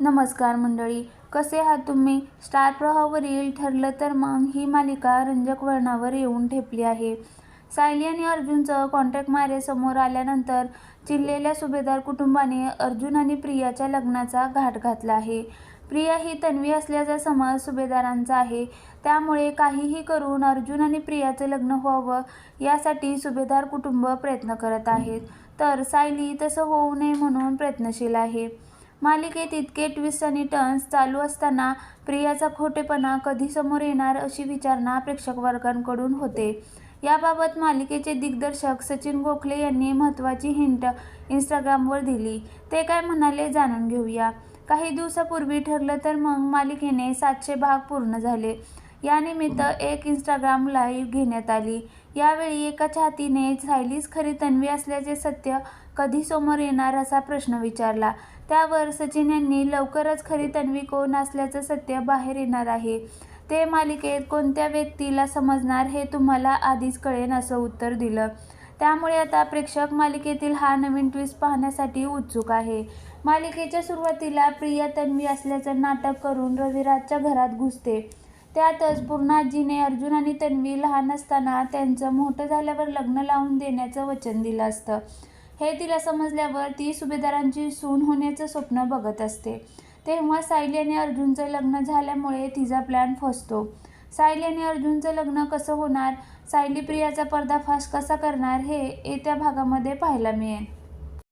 नमस्कार मंडळी कसे आहात तुम्ही? स्टार प्रवाहावरील ठरलं तर मग ही मालिका रंजक वळणावर येऊन ठेपली आहे. सायली आणि अर्जुनचं कॉन्ट्रॅक्ट मारे समोर आल्यानंतर चिडलेल्या सुभेदार कुटुंबाने अर्जुन आणि प्रियाच्या लग्नाचा घाट घातला आहे. प्रिया ही तन्वी असल्याचा समज सुभेदारांचा आहे. त्यामुळे काहीही करून अर्जुन आणि प्रियाचं लग्न व्हावं यासाठी सुभेदार कुटुंब प्रयत्न करत आहेत. तर सायली तसं होऊ नये म्हणून प्रयत्नशील आहे. मालिकेत इतके ट्विस्ट आणि टर्न्स चालू असताना प्रियाचा खोटेपणा कधी समोर येणार अशी विचारणा प्रेक्षक वर्गांकडून होते. याबाबत मालिकेचे दिग्दर्शक सचिन गोखले यांनी महत्त्वाची हिंट इंस्टाग्रामवर दिली. ते काय म्हणाले जाणून घेऊया. काही दिवसापूर्वी ठरलं तर मग मालिकेने सातशे भाग पूर्ण झाले. यानिमित्त एक इंस्टाग्राम लाईव्ह घेण्यात आली. यावेळी एका चाहतीने सायलीस खरी तन्वी असल्याचे सत्य कधी समोर येणार असा प्रश्न विचारला. त्यावर सचिन यांनी लवकरच खरी तन्वी कोण असल्याचं सत्य बाहेर येणार आहे. ते मालिकेत कोणत्या व्यक्तीला समजणार हे तुम्हाला आधीच कळेन असं उत्तर दिलं. त्यामुळे आता प्रेक्षक मालिकेतील हा नवीन ट्विस्ट पाहण्यासाठी उत्सुक आहे. मालिकेच्या सुरुवातीला प्रिया तन्वी असल्याचं नाटक करून रविराजच्या घरात घुसते. त्यातच पूर्णाजीने अर्जुन आणि तन्वी लहान असताना त्यांचं मोठं झाल्यावर लग्न लावून देण्याचं वचन दिलं असतं. हे तिला समजल्यावर ती सुभेदारांची सून होण्याचं स्वप्न बघत असते. तेव्हा सायली आणि अर्जुनचं लग्न झाल्यामुळे तिचा प्लॅन फसतो. सायली आणि अर्जुनचं लग्न कसं होणार? सायली प्रियाचा पर्दाफाश कसा करणार? हे येत्या भागामध्ये पाहायला मिळेल.